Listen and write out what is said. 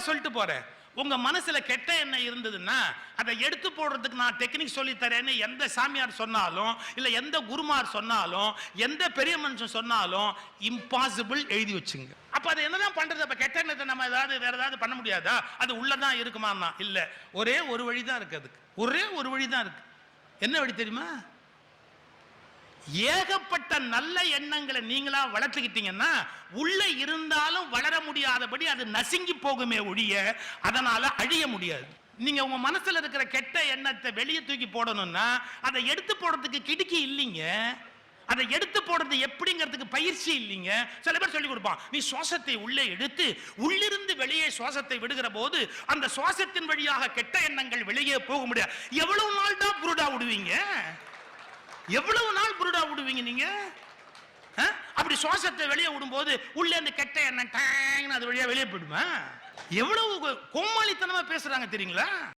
சொல்லிட்டு போகிறேன் உங்க மனசுல கெட்ட எண்ணம் இருந்ததுன்னா அதை எடுத்து போடுறதுக்கு நான் டெக்னிக் சொல்லி தரேன்னு எந்த சாமியார் சொன்னாலும் இல்லை எந்த குருமார் சொன்னாலும் எந்த பெரிய மனுஷன் சொன்னாலும் இம்பாசிபிள் எழுதி வச்சுங்க. அப்போ அது என்னதான் பண்றது? அப்போ கெட்ட எண்ணத்தை நம்ம ஏதாவது வேற ஏதாவது பண்ண முடியாதா? அது உள்ளதான் இருக்குமான்னா இல்லை. ஒரே ஒரு வழி தான் இருக்கு அதுக்கு. ஒரே ஒரு வழி தான் இருக்கு. என்ன வழி தெரியுமா? ஏகப்பட்ட நல்ல எண்ணங்களை நீங்களா வளர்த்துக்கிட்டீங்கன்னா உள்ள இருந்தாலும் வளர முடியாதபடி அது நசுங்கி போகுமே ஒழிய அதனால அழிய முடியாது. நீங்க உங்க மனசுல இருக்கிற கெட்ட எண்ணத்தை வெளியே தூக்கி போடணும்னா அதை எடுத்து போடுறதுக்கு கிடுக்கி இல்லைங்க. அதை எடுத்து போடுறது எப்படிங்கிறதுக்கு பயிற்சி இல்லைங்க. சில பேர் சொல்லி கொடுப்பான் நீ சுவாசத்தை உள்ளே எடுத்து உள்ளிருந்து வெளியே சுவாசத்தை விடுகிற போது அந்த சுவாசத்தின் வழியாக கெட்ட எண்ணங்கள் வெளியே போக முடியாது. எவ்வளவு நாள் தான் புருடா விடுவீங்க? எவ்வளவு நாள் புருடா விடுவீங்க நீங்க? ஆ? அப்படி சுவாசத்தை வெளியே விடும்போது உள்ளே இருந்து கெட்ட எண்ணம் டேங்னு அது வழியா வெளியே போயிடுமா? எவ்வளவு கோமாளித்தனமா பேசுறாங்க தெரியுங்களா?